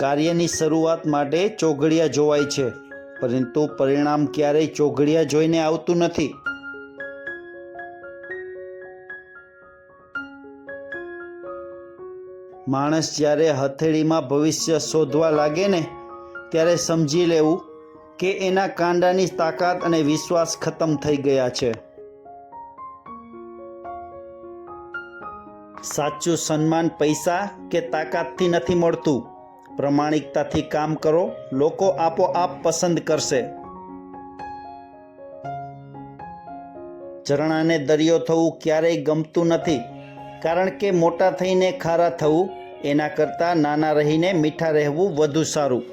કાર્યની શરૂઆત માટે ચોઘડિયા જોવાય છે, પરંતુ પરિણામ ક્યારેય ચોઘડિયા જોઈને આવતું નથી. માણસ જ્યારે હથેળીમાં ભવિષ્ય શોધવા લાગે ને, ત્યારે સમજી લેવું કે એના કાંડાની તાકાત અને વિશ્વાસ ખતમ થઈ ગયા છે. સાચું સન્માન પૈસા કે તાકાતથી નથી મળતું. પ્રમાણિકતાથી કામ કરો, લોકો આપોઆપ પસંદ કરશે. ઝરણાને દરિયો થવું ક્યારેય ગમતું નથી, કારણ કે મોટા થઈને ખારા થવું, એના કરતાં નાના રહીને મીઠા રહેવું વધુ સારું.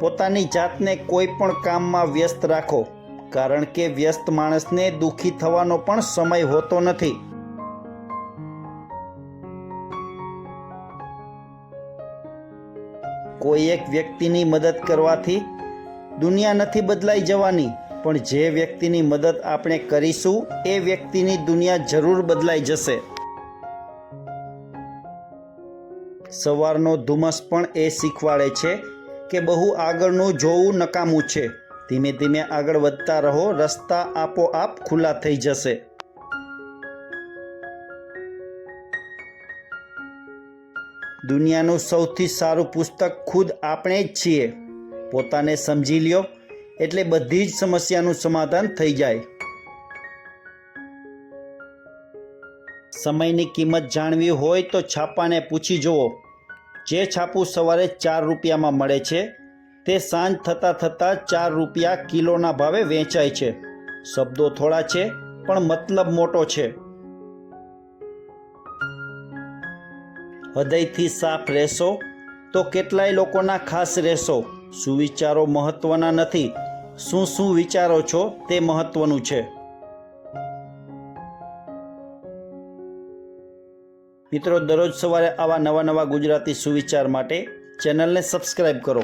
પોતાની જાતને કોઈ પણ કામમાં વ્યસ્ત રાખો, કારણ કે વ્યસ્ત માણસને દુઃખી થવાનો પણ સમય હોતો નથી. કોઈ એક વ્યક્તિની મદદ કરવાથી દુનિયા નથી બદલાઈ જવાની, પણ જે વ્યક્તિની મદદ આપણે કરીશું, એ વ્યક્તિની દુનિયા જરૂર બદલાઈ જશે. સવારનો ધુમ્મસ પણ એ શીખવાડે છે કે બહુ આગળનું જોવું નકામું છે. ધીમે ધીમે આગળ વધતા રહો, રસ્તા આપોઆપ ખુલ્લા થઈ જશે. દુનિયાનું સૌથી સારું પુસ્તક ખુદ આપણે જ છીએ. પોતાને સમજી લ્યો, એટલે બધી જ સમસ્યાનું સમાધાન થઈ જાય. સમયની કિંમત જાણવી હોય તો છાપાને પૂછી જુઓ. જે છાપું સવારે ચાર રૂપિયામાં મળે છે, તે સાંજ થતાં થતાં ચાર રૂપિયા કિલોના ભાવે વેચાય છે. શબ્દો થોડા છે, પણ મતલબ મોટો છે. હૃદયથી સાફ રહેશો તો કેટલાય લોકોના ખાસ રહેશો. સુવિચારો મહત્વના નથી? શું શું વિચારો છો તે મહત્વનું છે. મિત્રો, દરરોજ સવારે આવા નવા નવા ગુજરાતી સુવિચાર માટે ચેનલને સબસ્ક્રાઈબ કરો.